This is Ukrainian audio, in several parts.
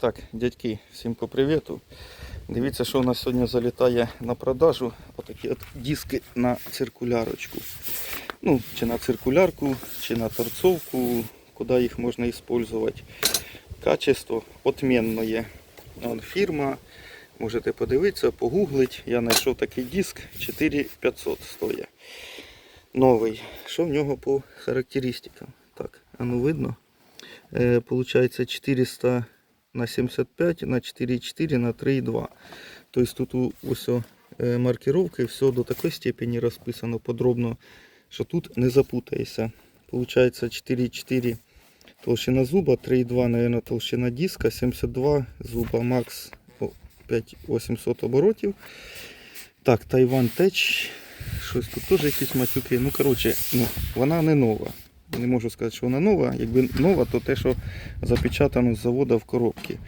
Так, дядьки, всім по привіту. Дивіться, що у нас сьогодні залітає на продажу. Отакі от диски на циркулярочку. Ну, чи на циркулярку, чи на торцовку, куди їх можна використовувати. Качество отмінне. Фірма. Можете подивитися, погуглити. Я знайшов такий диск 4500 стоїть. Новий. Що в нього по характеристикам? Так, а ну видно? Е, получается 400 на 75 на 4,4 на 3,2. То есть тут усьо е, маркировки, все до такої степені розписано подробно, що тут не запутаєшся. Получается 4,4 толщина зуба, 3,2 наверное, толщина диска, 72 зуба, макс о, 5800 оборотів. Так, Тайван Теч. Щось тут теж якісь матюки. Ну, коротше, ну, вона не нова. Не можу сказати, що вона нова. Якби нова, то те, що запечатано з заводу в коробці.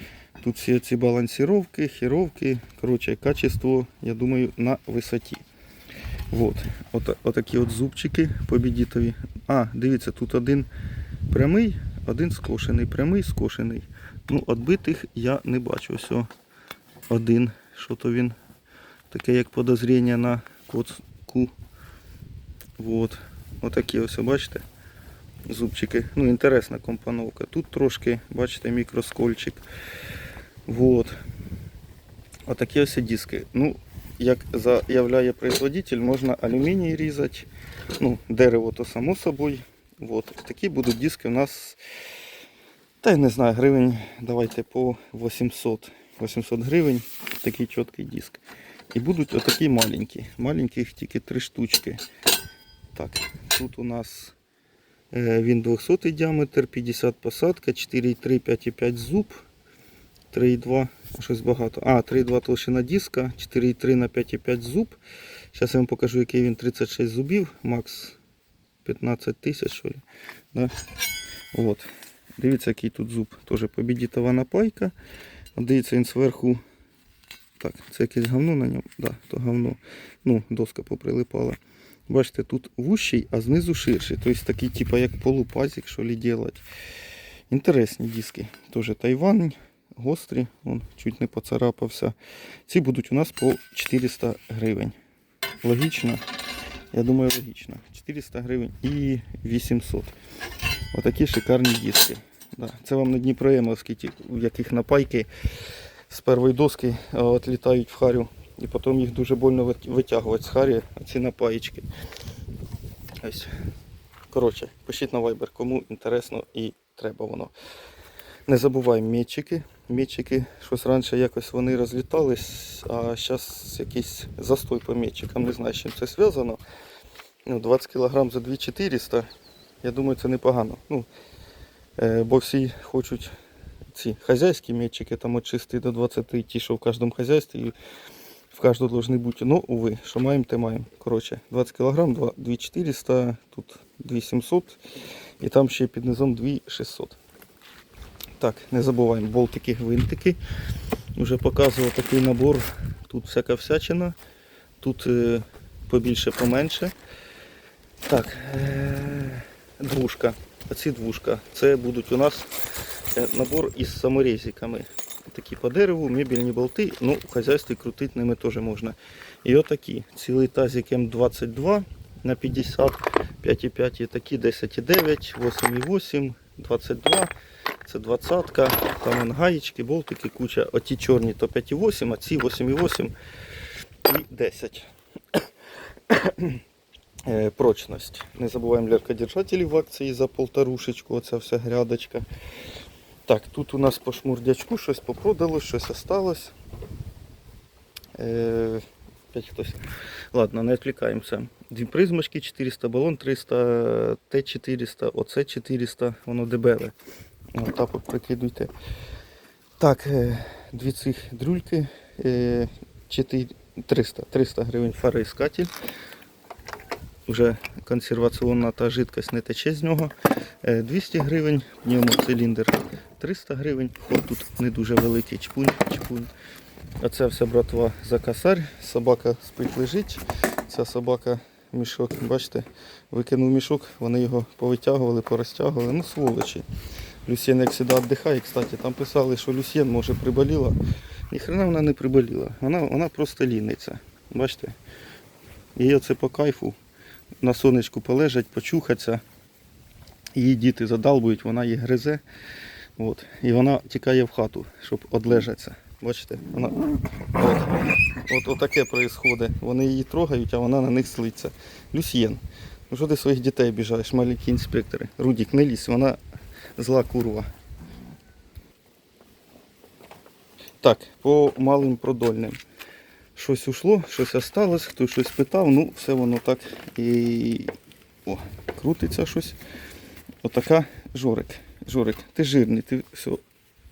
Тут всі ці балансіровки, хіровки. Коротше, качество, я думаю, на висоті. Вот. От, отакі от зубчики побідітові. А, дивіться, тут один прямий, один скошений. Прямий, скошений. Ну, отбитих я не бачу. Ось один. Що то він? Таке як подозріння на коцку. Вот. Отакі ось, бачите? Зубчики. Ну, інтересна компоновка. Тут трошки, бачите, мікроскольчик. Вот. Отакі ось диски. Ну, як заявляє производитель, можна алюміній різати. Ну, дерево то само собою. Вот. Такі будуть диски у нас. Та я не знаю, гривень. Давайте по 800. 800 гривень. Такий чіткий диск. І будуть отакі маленькі. Їх тільки три штучки. Так, тут у нас він 200 діаметр, 50 посадка, 4,3, 5,5 зуб, 3,2, щось багато. А, 3,2 толщина диска, 4,3 на 5,5 зуб. Зараз я вам покажу, який він 36 зубів, макс 15 тисяч. Да? От. Дивіться, який тут зуб. Теж побідітова напайка. Дивіться, він зверху. Так, це якесь говно на ньому. Да, то говно. Ну, доска поприлипала. Бачите, тут вущий, а знизу ширший. Тобто такий, типу, як полупазик, що ли делать. Інтересні диски. Тоже Тайвань, гострі, вон, чуть не поцарапався. Ці будуть у нас по 400 гривень. Логічно. Я думаю, логічно. 400 гривень і 800. Отакі шикарні диски. Да. Це вам на Дніпроємовській, у яких напайки з першої доски а, от літають в харю. І потім їх дуже больно витягувати з харі, ці напаєчки. Коротше, пишіть на Viber, кому інтересно і треба воно. Не забуваємо метчики. Метчики, щось раніше якось вони розлітались, а зараз якийсь застой по метчикам. Не знаю, з чим це зв'язано. Ну, 20 кг за 2400. Я думаю, це непогано. Ну, е, бо всі хочуть ці хазяйські метчики, там от 6 до 20, ті, що в кожному хазяйстві. В кожного должны бути. Ну, уви, що маємо, те маємо. Коротше, 20 кг, 2400, тут 2700 і там ще під низом 2600. Так, не забуваємо болтики, гвинтики. Вже показував такий набор. Тут всяка всячина. Тут е, побільше, поменше. Так, е, двушка. Оці двушка. Це будуть у нас е, набор із саморезиками. Такі по дереву, мебельні болти. Ну, в хазяйстві крутити ними теж можна. І отакі. Цілий тазик М22 на 50, 5,5 і такі 10,9, 8,8, 22. Це 20 там гаєчки, болтики, куча. Оті чорні то 5,8, а ці 8,8 і 10. Е, Прочність. Не забуваємо ляркодержателі в акції за полторушечку, оця вся грядочка. Так, тут у нас по шмурдячку щось попродалось, щось осталось. Е, хтось. Ладно, не відвлікаємося. Дві призмочки 400, балон 300, Т400, оце 400, воно дебеле. От так от прикидуйте. Так, е, дві цих дрюльки е, 4, 300, 300 гривень фароіскатель. Вже консерваційна та жидкость не тече з нього. Е, 200 гривень, пневмоциліндр 300 гривень. Ход тут не дуже великий, чпунь, чпунь. Оце все братва за косарь. Собака спить лежить. Ця собака мішок, бачите, викинув мішок, вони його повитягували, порозтягували. Ну, сволочі. Люсьєн як завжди віддихає. Кстати, там писали, що Люсьєн може приболіла. Ніхрена вона не приболіла. Вона, вона просто ліниться. Бачите? Їй оце по кайфу. На сонечку полежать, почухаться. Її діти задалбують, вона їх гризе. От. І вона тікає в хату, щоб одлежатися. Бачите? Вона... От. От, от таке відбувається. Вони її трогають, а вона на них слиться. Люсьєн. Ну що ти своїх дітей обіжаєш, маленькі інспектори? Рудік, не лізь, вона зла курва. Так, по малим продольним. Щось ушло, щось осталось, хтось щось питав, ну все воно так і О, крутиться щось. Отака Жорик. Жорик, ти жирний, ти все,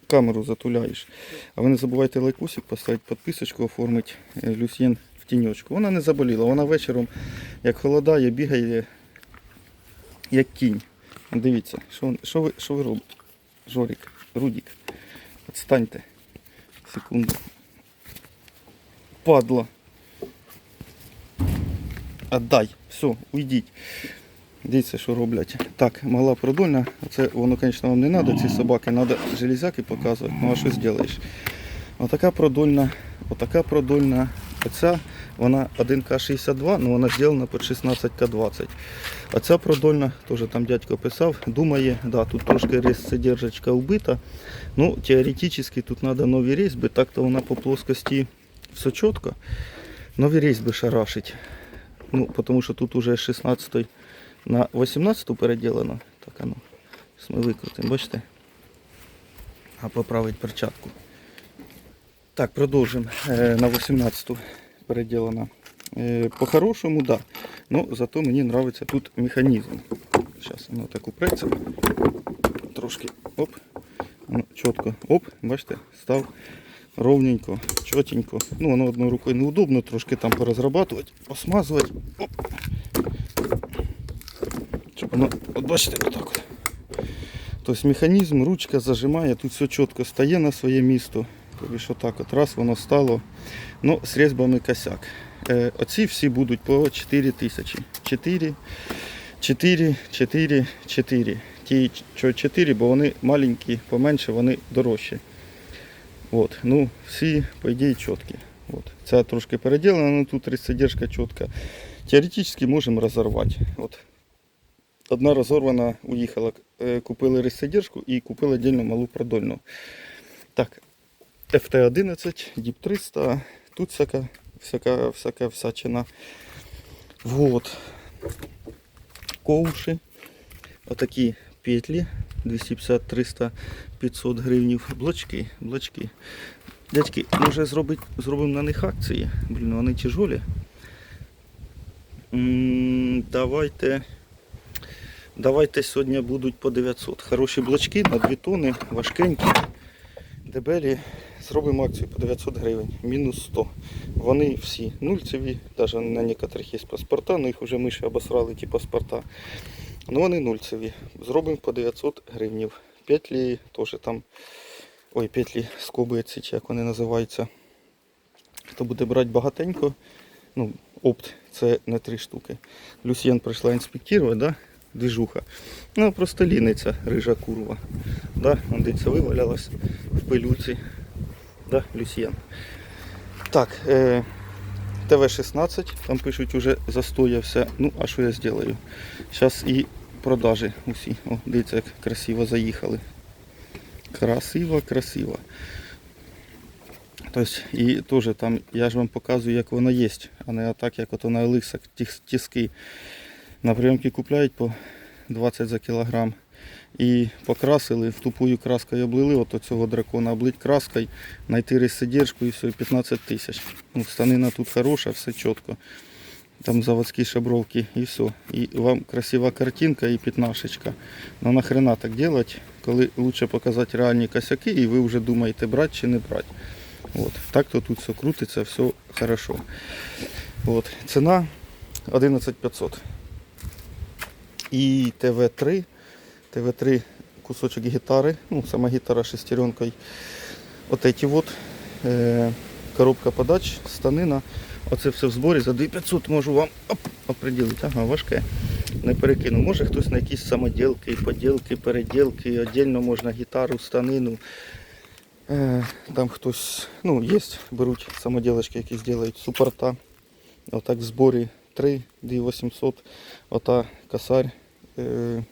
камеру затуляєш. А ви не забувайте лайкусик поставити, підписочку оформити е, Люсьєн в тіньочку. Вона не заболіла, вона вечором, як холодає, бігає, як кінь. Дивіться, що, що, ви, що ви робите? Жорик, Рудік, відстаньте. Секунду. Падла. Отдай. Все, уйдіть. Дивіться, що роблять. Так, мала продольна. Це воно, звісно, вам не треба, ці собаки, треба железяки показувати, ну а що зробиш? Отака продольна, отака продольна. Оця, вона 1К62, але вона зроблена під 16К20. А ця продольна, теж там дядько писав, думає, да, тут трошки содержачка вбита. Ну, теоретично тут треба нові різьби, так-то вона по плоскості все чітко. Нові різьби шарашить. Ну, тому що тут уже 16 на 18 переділено. Так, а ну, зараз ми викрутимо, бачите? А поправить перчатку. Так, продовжимо. Е, на 18 переділено. Е, По-хорошому. Да. Ну, зато мені подобається тут механізм. Зараз воно так упреться. Трошки оп. Ну, чітко. Оп, бачите, став ровненько, чотенько. Ну, воно одною рукою неудобно, трошки там порозрабатувати, посмазувати. Оп. Воно, от бачите, отак от. Тобто механізм, ручка зажимає, тут все чітко стає на своє місто. Тобі що так от раз воно стало. Ну, з різьбами косяк. Е, оці всі будуть по 4 тисячі. 4, 4, 4, 4. Ті, що 4, бо вони маленькі, поменше, вони дорожчі. От, ну, всі, по ідеї, чіткі. От. Ця трошки переділена, але тут задержка чітка. Теоретично можемо розорвати. От. Одна розорвана уїхала. Е, Купили ресидержку і купили отдельно малу продольну. Так, FT11, DIP 300, тут всяка, всяка, всяка всячина. Вот. Ковши. Отакі петлі 250, 300, 500 гривнів. Блочки, блочки. Дядьки, може зробить, зробимо на них акції? Блін, вони тяжолі. Давайте. Давайте сьогодні будуть по 900. Хороші блочки на 2 тони, важкенькі, дебелі. Зробимо акцію по 900 гривень, мінус 100. Вони всі нульцеві, навіть на некоторих є паспорта, але їх вже ми ще обосрали ті паспорта. Ну вони нульцеві. Зробимо по 900 гривнів. Петлі теж там. Ой, петлі скоби чи як вони називаються. Хто буде брати багатенько, ну, опт, це не три штуки. Люсьєн прийшла інспектувати, да? Движуха. Ну, просто ліниться, рижа курва. Да? Дивіться, вивалялась в пилюці. Да, Люсьєн. Так, е, ТВ-16, там пишуть уже застоявся. Ну, а що я зроблю? Зараз і продажі усі. О, дивіться, як красиво заїхали. Красиво, красиво. Тобто, і теж там, я ж вам показую, як воно є, а не так, як ото на еликсах тіс- тіски. На прийомки купляють по 20 за кілограм. І покрасили, в тупою краскою облили, от цього дракона облить краскою, знайти ресидержку і все, 15 тисяч. Ну, станина тут хороша, все чітко. Там заводські шабровки і все. І вам красива картинка і п'ятнашечка. Ну нахрена так делать, коли лучше показати реальні косяки і ви вже думаєте брати чи не брати. От. Так то тут все крутиться, все хорошо. От. Ціна 11500. І ТВ3. ТВ3 кусочок гітари. Ну, сама гітара шестеренкою. От эти вот. Е, коробка подач, станина. Оце все в зборі. За 2500 можу вам оп, оприділити. Ага, важке. не перекину. Може хтось на якісь самоділки, поділки, переділки, віддільно можна гітару, станину. Е, Там хтось, ну, є, беруть самоділочки, які зроблять супорта. Отак в зборі 3, 2800, ота косарь, е,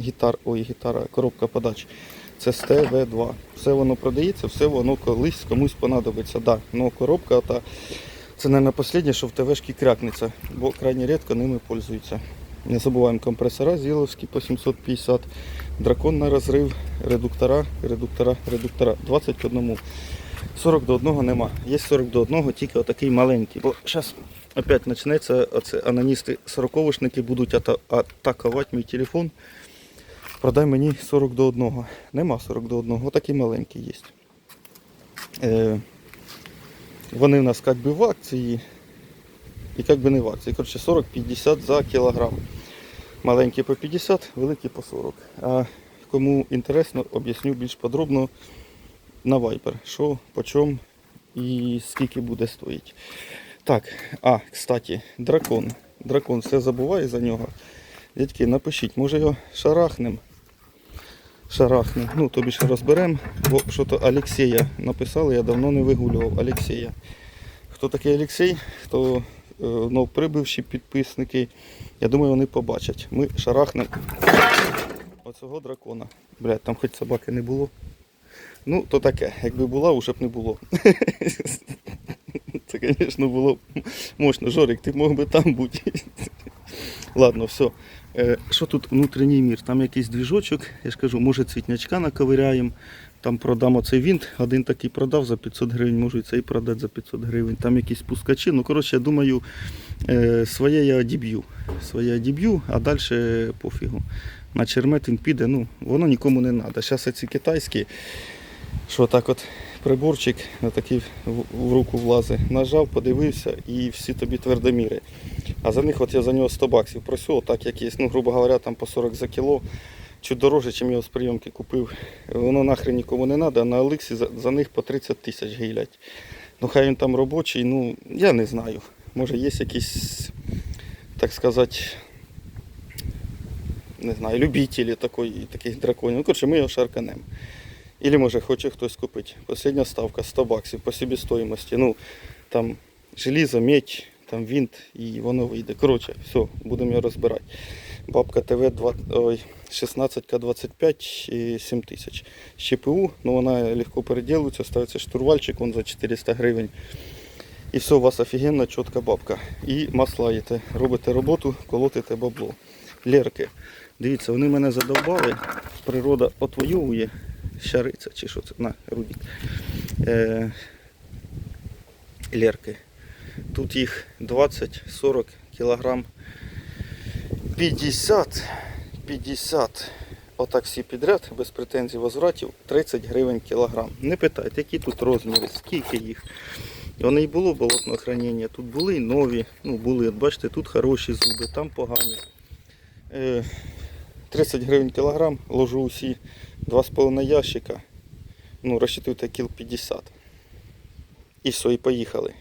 гітар, ой, гітара, коробка подач. Це з ТВ2. Все воно продається, все воно колись комусь понадобиться. Да, но коробка та це, мабуть, останнє, що в ТВшки крякнеться, бо крайне рідко ними пользуються. Не забуваємо компресора Зіловські по 750, дракон на розрив, редуктора, редуктора, редуктора. 20 к 1. 40 до 1 нема. Є 40 до 1, тільки отакий маленький. Бо зараз опять почнеться, оце аноністи 40-шники будуть ата- атакувати мій телефон. Продай мені 40 до 1. Нема 40 до 1, отакий маленький є. Е, вони в нас як би в акції і як би не в акції. Коротше, 40-50 за кілограм. Маленькі по 50, великі по 40. А кому інтересно, об'ясню більш подробно на Viber, що, по чому і скільки буде стоїть. Так, а, кстати, дракон. Дракон все забуває за нього. Дядьки, напишіть, може його шарахнем. Шарахнем. Ну, тобі ж розберемо, бо що то Олексія написали, я давно не вигулював Олексія. Хто такий Олексій, хто е, ну, прибивші підписники, я думаю, вони побачать. Ми шарахнемо оцього дракона. Блядь, там хоч собаки не було. Ну, то таке, якби була, уже б не було. Це, звісно, було б мощно. Жорик, ти мог би там бути. Ладно, все. Е, Що тут внутрішній мір? Там якийсь двіжочок, я ж кажу, може цвітнячка наковиряємо. Там продам оцей вінт, один такий продав за 500 гривень, можу і цей продати за 500 гривень. Там якісь пускачі. Ну, коротше, я думаю, е, своє я одіб'ю. Своє одіб'ю, а далі пофігу. На чермет він піде, ну, воно нікому не треба. Зараз ці китайські, що так от приборчик на такий в руку влазить, нажав, подивився і всі тобі твердоміри. А за них от я за нього 100 баксів просив, так як є, ну, грубо говоря, там по 40 за кіло. Чуть дороже, чим його з прийомки купив. Воно нахрен нікому не треба, а на Олексі за, за них по 30 тисяч гілять. Ну хай він там робочий, ну я не знаю. Може є якісь, так сказати, не знаю, любителі такої, таких драконів. Ну, коротше, ми його шарканемо. Ілі може хоче хтось купити. Последня ставка 100 баксів по собі Ну, там желізо, медь, там винт і воно вийде. Коротше, все, будемо його розбирати. Бабка ТВ 16К25 і 7 тисяч. З ЧПУ, ну вона легко переділується, ставиться штурвальчик, он за 400 гривень. І все, у вас офігенна чітка бабка. І маслаєте, робите роботу, колотите бабло. Лерки. Дивіться, вони мене задовбали. Природа отвоює. Щариця чи що це? На, рудік. Е, лерки. Тут їх 20-40 кілограм 50, 50. Отак всі підряд, без претензій возвратів, 30 гривень кілограм. Не питайте, які тут розміри, скільки їх. Вони і було болотного хранення, тут були і нові, ну були, бачите, тут хороші зуби, там погані. Е, 30 гривень кілограм, ложу усі 2,5 ящика. Ну, розчитуйте кіл 50. І все, і поїхали.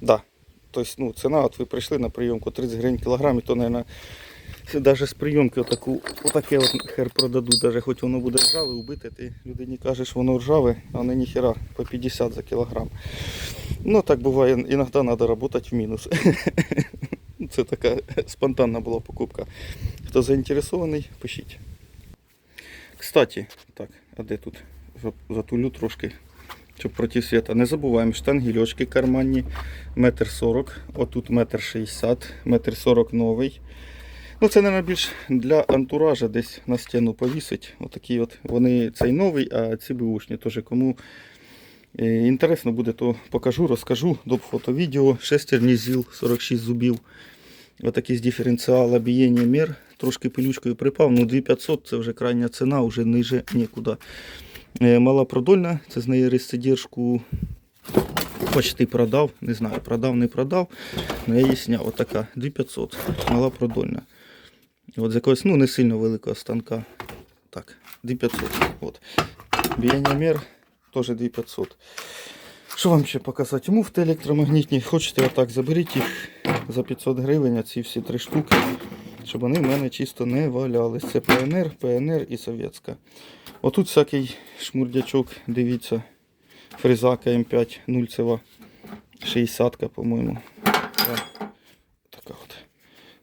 Да. Тобто, ну, ціна, от ви прийшли на прийомку 30 гривень кілограм, і то, мабуть, навіть з прийомки отаку, отаке от хер продадуть, навіть хоч воно буде ржаве, убите, ти людині кажеш, воно ржаве, а не ніхера по 50 за кілограм. Ну так буває, іноді треба працювати в мінус. Це така спонтанна була покупка. Хто заінтересований, пишіть. Кстати, так, а де тут? Затулю трошки, щоб проти світа. Не забуваємо, штангельочки карманні, метр сорок, отут метр шістдесят, метр сорок новий. Ну, це, мабуть, більш для антуража десь на стіну повісить. Отакі от. Вони цей новий, а ці бушні. Тож кому е, інтересно буде, то покажу, розкажу. До фото відео. Шестерні ЗІЛ, 46 зубів. Отакий з диференціала бієння мір. Трошки пилючкою припав. Ну 2500 це вже крайня ціна, вже ниже нікуди. Е, Мала продольна, це з неї рестидержку почти продав. Не знаю, продав, не продав. але я її зняв. Отака 2500. Мала продольна. От з якогось ну, не сильно великого станка. Так, 2500. От. Біяння мір теж 2500. Що вам ще показати? Муфти електромагнітні. Хочете отак, заберіть їх за 500 гривень, ці всі три штуки. щоб вони в мене чисто не валялись. Це ПНР, ПНР і совєтська. Отут всякий шмурдячок, дивіться, фрезака М5 нульцева, 60-ка, по-моєму. Така от.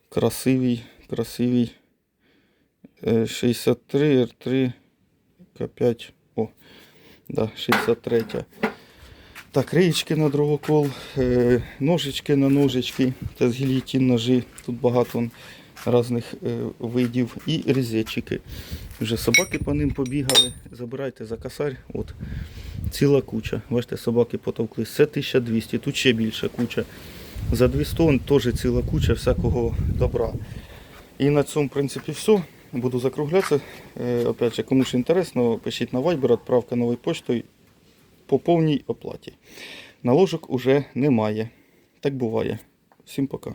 Красивий, красивий. Е, 63 R3 К5. О, да, 63. Так, реєчки на дровокол, е, ножички на ножички, це з гільйотин ножі, тут багато різних е, видів. І різечики. Вже собаки по ним побігали. Забирайте за косарь. От. Ціла куча. Бачите, собаки потовклись. Це 1200, тут ще більша куча. За 200 тонн теж ціла куча всякого добра. І на цьому, в принципі, все. Буду закруглятися. Е, опять же, комусь інтересно, пишіть на Viber, відправка новою поштою по повній оплаті. Наложок уже немає. Так буває. Всім пока.